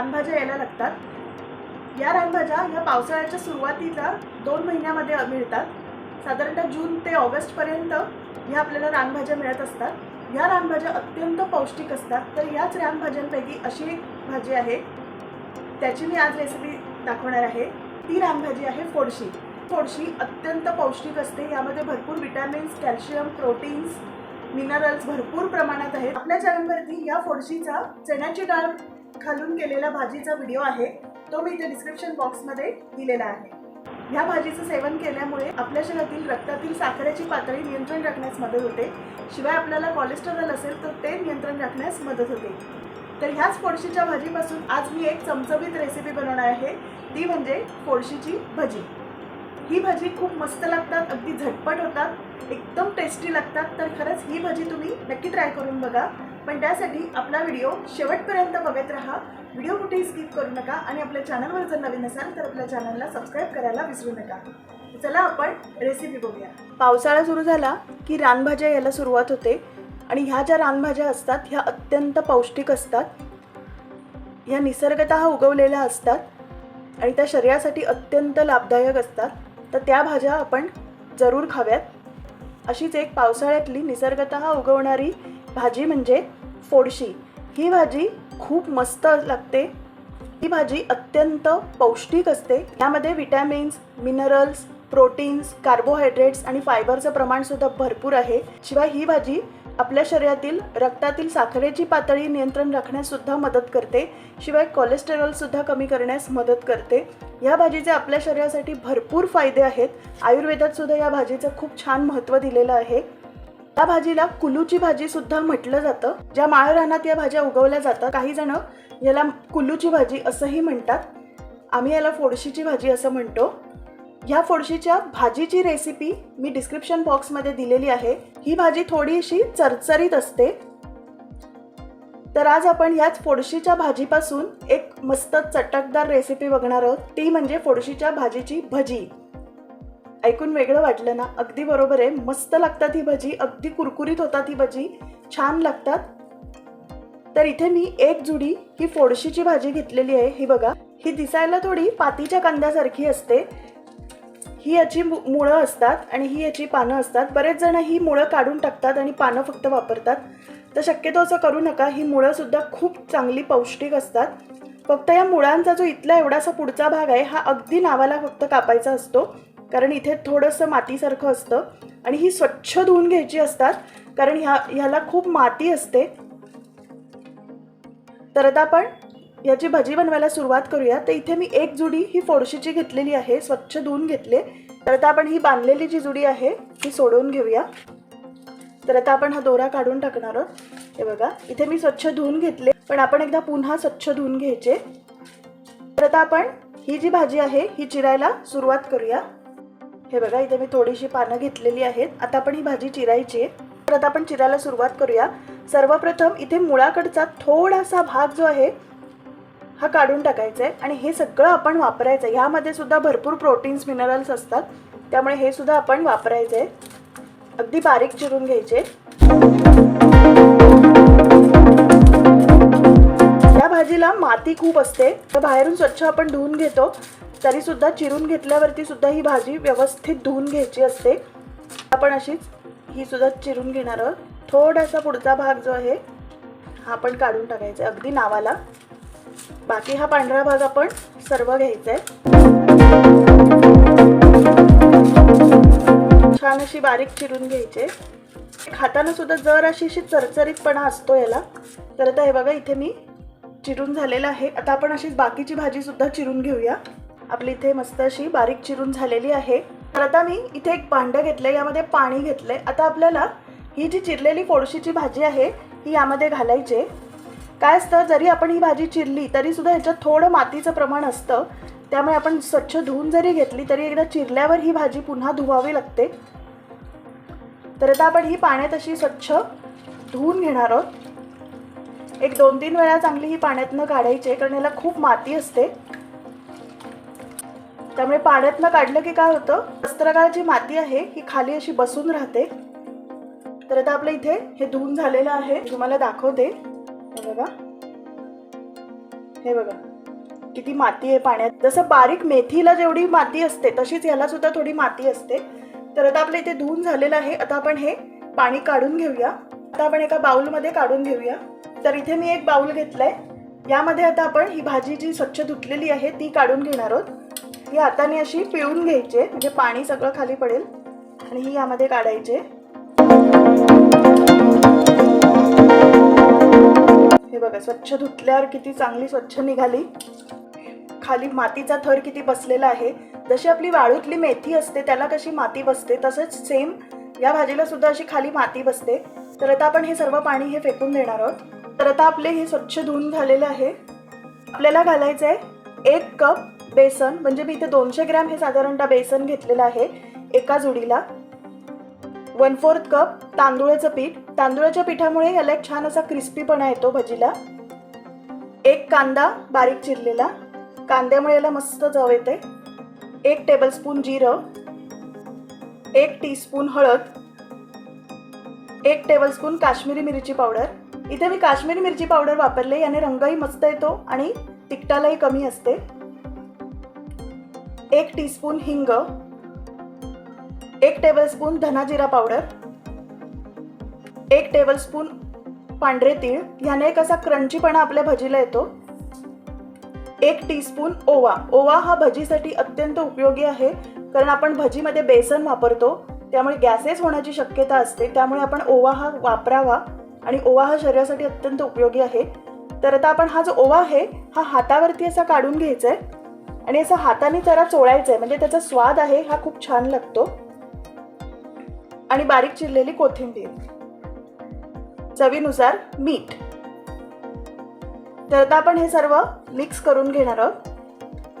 रानभाज्या यायला लागतात. या रानभाज्या ह्या पावसाळ्याच्या सुरुवातीला दोन महिन्यामध्ये मिळतात. साधारणतः जून ते ऑगस्टपर्यंत ह्या आपल्याला रानभाज्या मिळत असतात. ह्या रानभाज्या अत्यंत पौष्टिक असतात. तर याच रानभाज्यांपैकी अशी एक भाजी आहे. त्याची मी आज रेसिपी दाखवणार आहे. ती रानभाजी आहे फोडशी. फोडशी अत्यंत पौष्टिक असते. यामध्ये भरपूर विटॅमिन्स कॅल्शियम प्रोटीन्स मिनरल्स भरपूर प्रमाणात आहेत. आपल्या चॅनलवरती या फोडशीचा चण्याची डाळ घालून केलेला भाजीचा व्हिडिओ आहे तो मी इथे डिस्क्रिप्शन बॉक्समध्ये दिलेला आहे. ह्या भाजीचं सेवन केल्यामुळे आपल्या शरीरातील रक्तातील साखरेची पातळी नियंत्रण राखण्यास मदत होते. शिवाय आपल्याला कोलेस्ट्रॉल असेल तर ते नियंत्रण राखण्यास मदत होते. तर ह्याच फोडशीच्या भाजीपासून आज मी एक चमचमीत रेसिपी बनवणार आहे. ती म्हणजे फोडशीची भजी. ही भाजी खूप मस्त लागतात अगदी झटपट होतात एकदम टेस्टी लागतात. तर खरंच ही भाजी तुम्ही नक्की ट्राय करून बघा. पण त्यासाठी आपला व्हिडिओ शेवटपर्यंत बघत राहा. व्हिडिओ कुठेही स्किप करू नका आणि आपल्या चॅनलवर जर नवीन असाल तर आपल्या चॅनलला सबस्क्राईब करायला विसरू नका. चला आपण रेसिपी बघूया. पावसाळा सुरू झाला की रानभाज्या यायला सुरुवात होते आणि ह्या ज्या रानभाज्या असतात ह्या अत्यंत पौष्टिक असतात. ह्या निसर्गतः उगवलेल्या असतात आणि त्या शरीरासाठी अत्यंत लाभदायक असतात. तर त्या भाज्या आपण जरूर खाव्यात. अशीच एक पावसाळ्यातली निसर्गतः उगवणारी भाजी म्हणजे फोडशी. ही भाजी खूप मस्त लागते. ही भाजी अत्यंत पौष्टिक असते. यामध्ये विटॅमिन्स मिनरल्स प्रोटीन्स कार्बोहायड्रेट्स आणि फायबरचं प्रमाणसुद्धा भरपूर आहे. शिवाय ही भाजी आपल्या शरीरातील रक्तातील साखरेची पातळी नियंत्रण राखण्याससुद्धा मदत करते. शिवाय कोलेस्टेरॉलसुद्धा कमी करण्यास मदत करते. या भाजीचे आपल्या शरीरासाठी भरपूर फायदे आहेत. आयुर्वेदातसुद्धा या भाजीचं खूप छान महत्त्व दिलेलं आहे. या भाजीला कुलूची भाजी सुद्धा म्हटलं जातं. ज्या माळ रानात या भाज्या उगवल्या जातात काही जण याला कुल्लूची भाजी असंही म्हणतात. आम्ही याला फोडशीची भाजी असं म्हणतो. ह्या फोडशीच्या भाजीची रेसिपी मी डिस्क्रिप्शन बॉक्समध्ये दिलेली आहे. ही भाजी थोडीशी चरचरीत असते. तर आज आपण ह्याच फोडशीच्या भाजीपासून एक मस्त चटकदार रेसिपी बघणार आहोत. ती म्हणजे फोडशीच्या भाजीची भजी. ऐकून वेगळं वाटलं ना? अगदी बरोबर आहे. मस्त लागतात ही भजी. अगदी कुरकुरीत होतात ही भजी. छान लागतात. तर इथे मी एक जुडी ही फोडशीची भाजी घेतलेली आहे. ही बघा. ही दिसायला थोडी पातीच्या कांद्यासारखी असते. ही याची मुळं असतात आणि ही याची पानं असतात. बरेच जण ही मुळं काढून टाकतात आणि पानं फक्त वापरतात. तर शक्यतो असं करू नका. ही मुळं सुद्धा खूप चांगली पौष्टिक असतात. फक्त या मुळांचा जो इथला एवढासा पुढचा भाग आहे हा अगदी नावाला फक्त कापायचा असतो. कारण इथे थोडंसं मातीसारखं असतं आणि ही स्वच्छ धुवून घ्यायची असतात कारण ह्या ह्याला खूप माती असते. तर आता आपण याची भजी बनवायला सुरुवात करूया. तर इथे मी एक जुडी ही फोडशीची घेतलेली आहे स्वच्छ धुवून घेतले. तर आता आपण ही बांधलेली जी जुडी आहे ती सोडवून घेऊया. तर आता आपण हा दोरा काढून टाकणार आहोत. हे बघा इथे मी स्वच्छ धुवून घेतले पण आपण एकदा पुन्हा स्वच्छ धुवून घ्यायचे. तर आता आपण ही जी भाजी आहे ही चिरायला सुरुवात करूया. हे बघा इथे मी थोडीशी पानं घेतलेली आहेत. आता आपण ही भाजी चिरायची आहे. तर आता आपण चिरायला सुरुवात करूया. सर्वप्रथम इथे मुळाकडचा थोडासा भाग जो आहे हा काढून टाकायचा आहे. आणि हे सगळं आपण वापरायचं आहे. ह्यामध्ये सुद्धा भरपूर प्रोटीन्स मिनरल्स असतात. त्यामुळे हे सुद्धा आपण वापरायचं आहे. अगदी बारीक चिरून घ्यायचे. या भाजीला माती खूप असते. तर बाहेरून स्वच्छ आपण धुवून घेतो. तरी सुद्धा चिरून घेतल्यावरती सुद्धा ही भाजी व्यवस्थित धुवून घ्यायची असते. आपण अशीच ही सुद्धा चिरून घेणार आहोत. थोडासा पुढचा भाग जो आहे हा आपण काढून टाकायचा आहे अगदी नावाला. बाकी हा पांढरा भाग आपण सर्व घ्यायचा आहे. छान अशी बारीक चिरून घ्यायचे. खाताना सुद्धा जर अशी अशी चरचरीतपणा असतो याला तर आता हे बघा इथे मी चिरून झालेलं आहे. आता आपण अशीच बाकीची भाजी सुद्धा चिरून घेऊया. आपली इथे मस्त अशी बारीक चिरून झालेली आहे. तर आता मी इथे एक भांडं घेतलं यामध्ये पाणी घेतलंय. आता आपल्याला ही जी चिरलेली फोडशीची भाजी आहे ही यामध्ये घालायची आहे. काय असतं जरी आपण ही भाजी चिरली तरी सुद्धा ह्याच्यात थोडं मातीचं प्रमाण असतं. त्यामुळे आपण स्वच्छ धुवून जरी घेतली तरी एकदा चिरल्यावर ही भाजी पुन्हा धुवावी लागते. तर आता आपण ही पाण्यात अशी स्वच्छ धुवून घेणार आहोत. एक दोन तीन वेळा चांगली ही पाण्यातनं काढायची आहे, कारण याला खूप माती असते. त्यामुळे पाण्यातनं काढलं की काय होतं? वस्त्रगाळ जी माती आहे ही खाली अशी बसून राहते. तर आता आपलं इथे हे धुवून झालेलं आहे. तुम्हाला दाखवते. हे बघा. हे बघा. किती माती आहे पाण्यात. जसं बारीक मेथीला जेवढी माती असते तशीच ह्याला सुद्धा थोडी माती असते. तर आता आपलं इथे धुवून झालेलं आहे. आता आपण हे पाणी काढून घेऊया. आता आपण एका बाउलमध्ये काढून घेऊया. तर इथे मी एक बाउल घेतलाय. यामध्ये आता आपण ही भाजी जी स्वच्छ धुतलेली आहे ती काढून घेणार आहोत. ही हाताने अशी पिळून घ्यायची. म्हणजे पाणी सगळं खाली पडेल. आणि ही यामध्ये काढायचे. हे बघा स्वच्छ धुतल्यावर किती चांगली स्वच्छ निघाली. खाली मातीचा थर किती बसलेला आहे. जशी आपली वाळूतली मेथी असते त्याला कशी माती बसते तसंच सेम या भाजीला सुद्धा अशी खाली माती बसते. तर आता आपण हे सर्व पाणी हे फेकून देणार आहोत. तर आता आपले हे स्वच्छ धुवून झालेले आहे. आपल्याला घालायचं आहे एक कप बेसन म्हणजे मी इथे दोनशे ग्रॅम हे साधारणतः बेसन घेतलेलं आहे एका जुडीला. वन फोर्थ कप तांदूळाचं पीठ. तांदूळाच्या पिठामुळे याला एक छान असा क्रिस्पीपणा येतो भजीला. एक कांदा बारीक चिरलेला. कांद्यामुळे याला मस्त चव येते. एक टेबलस्पून जिरं. एक टीस्पून हळद. एक टेबलस्पून काश्मीरी मिरची पावडर. इथे मी काश्मीरी मिरची पावडर वापरले याने रंगही मस्त येतो आणि तिखटालाही कमी असते. एक टीस्पून हिंग एक टेबलस्पून धना जिरा पावडर एक टेबलस्पून पांढरे तीळ. ह्याने एक असा क्रंचीपणा आपल्या भजीला येतो. एक टीस्पून ओवा. ओवा हा भजीसाठी अत्यंत उपयोगी आहे कारण आपण भजीमध्ये बेसन वापरतो त्यामुळे गॅसेस होण्याची शक्यता असते त्यामुळे आपण ओवा हा वापरावा आणि ओवा हा शरीरासाठी अत्यंत उपयोगी आहे. तर आता आपण हा जो ओवा आहे हा हातावरती असा काढून घ्यायचा आहे आणि असं हाताने जरा चोळायचं आहे म्हणजे त्याचा स्वाद आहे हा खूप छान लागतो. आणि बारीक चिरलेली कोथिंबीर. चवीनुसार मीठ. तर आता आपण हे सर्व मिक्स करून घेणार आहोत.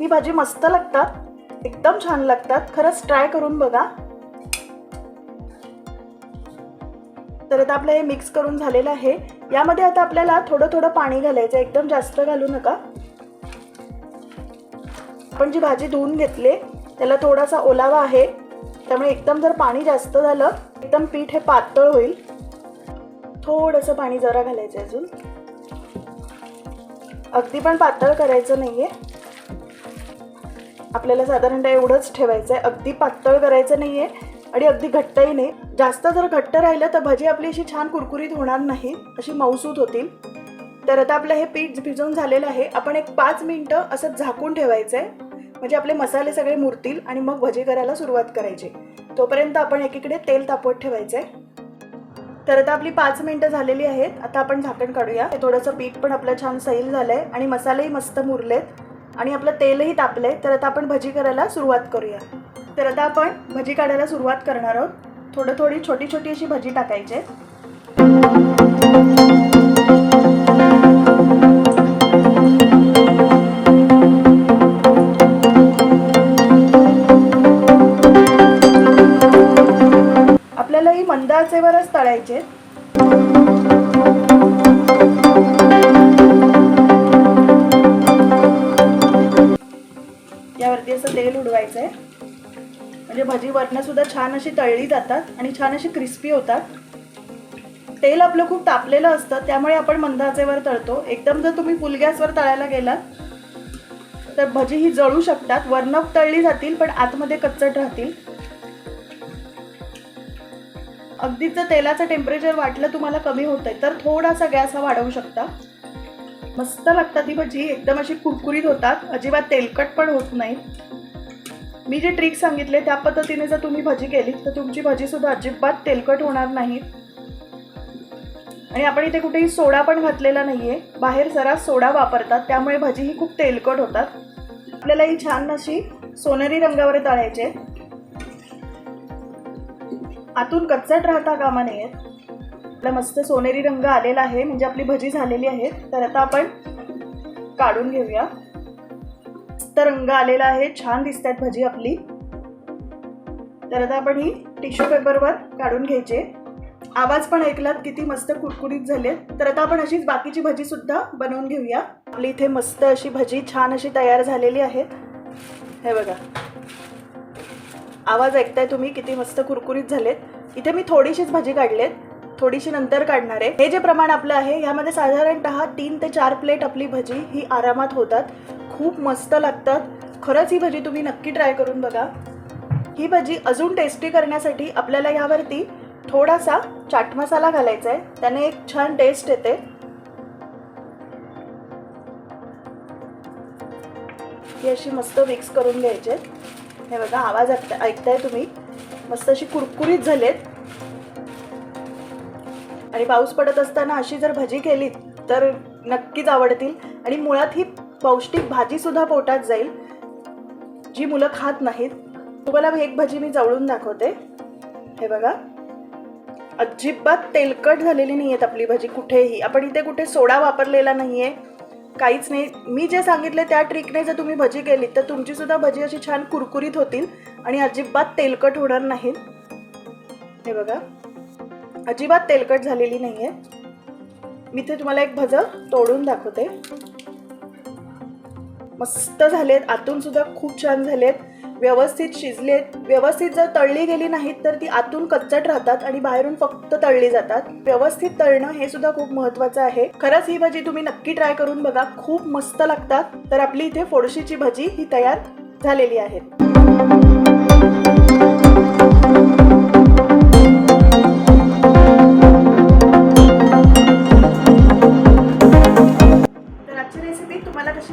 ही भाजी मस्त लागतात एकदम छान लागतात. खरंच ट्राय करून बघा. तर आता आपलं हे मिक्स करून झालेलं आहे. यामध्ये आता आपल्याला थोडं थोडं पाणी घालायचं आहे. एकदम जास्त घालू नका. आपण जी भाजी धुवून घेतली त्याला थोडासा ओलावा आहे. त्यामुळे एकदम जर पाणी जास्त झालं एकदम पीठ हे पातळ होईल. थोडंसं पाणी जरा घालायचं अजून. अगदी पण पातळ करायचं नाही आहे आपल्याला साधारणतः एवढंच ठेवायचं आहे. अगदी पातळ करायचं नाही आहे आणि अगदी घट्टही नाही. जास्त जर घट्ट राहिलं तर भजी आपली अशी छान कुरकुरीत होणार नाही अशी मऊसूत होतील. तर आता आपलं हे पीठ भिजवून झालेलं आहे. आपण एक पाच मिनटं असं झाकून ठेवायचं आहे म्हणजे आपले मसाले सगळे मुरतील आणि मग भजी करायला सुरुवात करायची. तोपर्यंत आपण एकीकडे तेल तापवत ठेवायचं आहे तर आता आपली पाच मिनटं झालेली आहेत. आता आपण झाकण काढूया. हे थोडंसं पीठ पण आपलं छान सैल झालं आहे आणि मसालेही मस्त मुरलेत. आणि आपलं तेलही तापलंय. तर आता आपण भजी करायला सुरुवात करूया. तर आता आपण भजी काढायला सुरुवात करणार आहोत. थोडं थोडी छोटी छोटी अशी भजी टाकायची. अंदाजेवरच तळायचे. यावरती असं तेल उडवायचं आहे म्हणजे भजी वरणं सुद्धा छान अशी तळली जातात आणि छान अशी क्रिस्पी होतात. तेल आपलं खूप तापलेलं असतं त्यामुळे आपण मंदाचेवर तळतो. एकदम जर तुम्ही फुल गॅसवर तळायला गेलात तर भजी ही जळू शकतात. वरण तळली जातील पण आतमध्ये कच्चट राहतील. अगदीच जर तेलाचं टेम्परेचर वाटलं तुम्हाला कमी होत आहे तर थोडासा गॅस हा वाढवू शकता. मस्त लागतात ही भजी एकदम अशी कुरकुरीत होतात. अजिबात तेलकट पण होत नाही. मी जे ट्रिक सांगितले त्या पद्धतीने जर तुम्ही भजी केली तर तुमची भजीसुद्धा अजिबात तेलकट होणार नाही. आणि आपण इथे कुठेही सोडा पण घातलेला नाही आहे बाहेर जरा सोडा वापरतात त्यामुळे भजी ही खूप तेलकट होतात. आपल्याला ही छान अशी सोनेरी रंगावर तळायचे आतून कच्चट राहता कामा नये. आपला मस्त सोनेरी रंग आलेला आहे म्हणजे आपली भजी झालेली आहे. तर आता आपण काढून घेऊया. मस्त रंग आलेला आहे छान दिसत आहेत भजी आपली. तर आता आपण ही टिश्यू पेपरवर काढून घ्यायचे. आवाज पण ऐकलात किती मस्त कुरकुरीत झाले तर आता आपण अशीच बाकीची भजी सुद्धा बनवून घेऊया. आपली इथे मस्त अशी भजी छान अशी तयार झालेली आहे. हे बघा. आवाज ऐकताय तुम्ही किती मस्त कुरकुरीत झालेत. इथे मी थोडीशीच भाजी आहेत थोडीशी नंतर काढणार आहे. हे जे प्रमाण आपलं आहे ह्यामध्ये साधारणतः तीन ते चार प्लेट आपली भजी ही आरामात होतात. खूप मस्त लागतात. खरंच ही भजी तुम्ही नक्की ट्राय करून बघा. ही भजी अजून टेस्टी करण्यासाठी आपल्याला ह्यावरती थोडासा चाट मसाला घालायचा आहे. त्याने एक छान टेस्ट येते. ही अशी मस्त मिक्स करून घ्यायचे. हे बघा आवाज ऐकता ऐकताय तुम्ही? मस्त अशी कुरकुरीत झालेत. आणि पाऊस पडत असताना अशी जर भजी केली तर नक्कीच आवडतील. आणि मुळात ही पौष्टिक भाजी सुद्धा पोटात जाईल जी मुलं खात नाहीत. तुम्हाला एक भजी मी जवळून दाखवते. हे बघा. अजिबात तेलकट झालेली नाही आहेत आपली भजी कुठेही. आपण इथे कुठे सोडा वापरलेला नाही आहे काहीच नाही. मी जे सांगितले त्या ट्रिकने जर तुम्ही भजी केली तर तुमची सुद्धा भजी अशी छान कुरकुरीत होतील आणि अजिबात तेलकट होणार नाहीत हे बघा. अजिबात तेलकट झालेली नाही आहे मी ते तुम्हाला एक भज तोडून दाखवते. मस्त झालेत. आतून सुद्धा खूप छान झालेत. व्यवस्थित शिजलेत व्यवस्थित जर तळली गेली नाहीत तर ती आतून कच्चट राहतात आणि बाहेरून फक्त तळली जातात. व्यवस्थित तळणं हे सुद्धा खूप महत्वाचं आहे. खरंच ही भजी तुम्ही नक्की ट्राय करून बघा खूप मस्त लागतात. तर आपली इथे फोडशीची भजी ही तयार झालेली आहे.